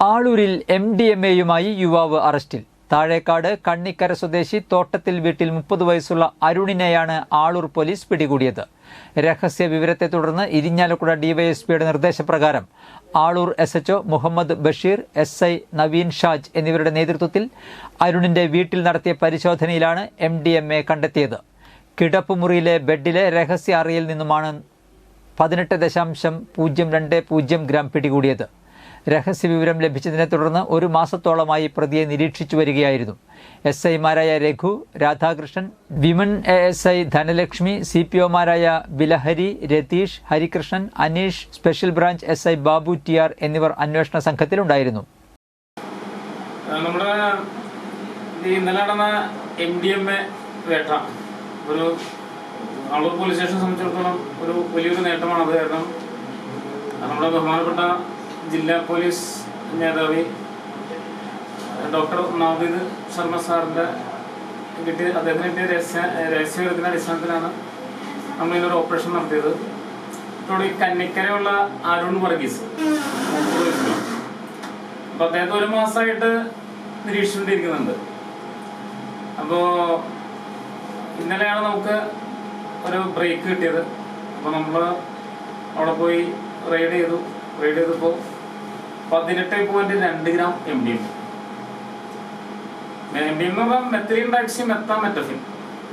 ആളൂരിൽ M D M എയുമായി യുവാവ് അറസ്റ്റിൽ. താഴേക്കാട് കണ്ണിക്കര സ്വദേശി തോട്ടത്തിൽ വീട്ടിൽ മുപ്പത് വയസ്സുള്ള അരുണിനെയാണ് ആളൂർ പോലീസ് പിടികൂടിയത്. രഹസ്യ വിവരത്തെ തുടർന്ന് ഇരിഞ്ഞാലക്കുട ഡിവൈഎസ്പിയുടെ നിർദ്ദേശപ്രകാരം Aloor S H O Muhammad Basheer S I Naveen Shaj എന്നിവരുടെ നേതൃത്വത്തിൽ അരുണിന്റെ വീട്ടിൽ നടത്തിയ പരിശോധനയിലാണ് എം ഡി എം എ കണ്ടെത്തിയത്. കിടപ്പുമുറിയിലെ ബെഡിലെ രഹസ്യ അറയിൽ നിന്നുമാണ് പതിനെട്ട് ദശാംശം പൂജ്യം രണ്ട് പൂജ്യം ഗ്രാം പിടികൂടിയത്. രഹസ്യവിവരം ലഭിച്ചതിനെ തുടർന്ന് ഒരു മാസത്തോളമായി പ്രതിയെ നിരീക്ഷിച്ചു വരികയായിരുന്നു. എസ് ഐമാരായ Raghu Radhakrishnan women A S I Dhanalakshmi C P ഒമാരായ Bilahari Ratheesh Harikrishnan Aneesh special branch S I Babu T R എന്നിവർ അന്വേഷണ സംഘത്തിലുണ്ടായിരുന്നു. നമ്മുടെ ഇന്നലെ നടന്ന എം ഡി എം എ വേട്ട ഒരു ആളൂർ പോലീസ് സ്റ്റേഷനെ സംബന്ധിച്ചിടത്തോളം ഒരു വലിയൊരു നേട്ടമാണ് അത് കാരണം നമ്മുടെ ബഹുമാനപ്പെട്ട ജില്ലാ പോലീസ് മേധാവി ഡോക്ടർ നവീദ് ശർമ്മ സാറിന്റെ കിട്ടിയ അദ്ദേഹത്തിന് കിട്ടിയ രഹസ്യ രഹസ്യത്തിന്റെ അടിസ്ഥാനത്തിലാണ് നമ്മൾ ഇന്നൊരു ഓപ്പറേഷൻ നടത്തിയത്. ഈ കന്നിക്കരയുള്ള അരുൺ വർഗീസ്. അപ്പോൾ അദ്ദേഹത്തെ ഒരു മാസമായിട്ട് നിരീക്ഷിച്ചുകൊണ്ടിരിക്കുന്നുണ്ട്. അപ്പോ ഇന്നലെയാണ് നമുക്ക് ഒരു ബ്രേക്ക് കിട്ടിയത്. അപ്പോൾ നമ്മൾ അവിടെ പോയി റെയ്ഡ് ചെയ്തു. റെയ്ഡ് ചെയ്തപ്പോൾ പതിനെട്ട് പോയിന്റ് രണ്ട് gram M D M D എന്ന് പറഞ്ഞാൽ മെത്തിലിൻ ഡാക്സി മെത്താ മെറ്റഫിൻ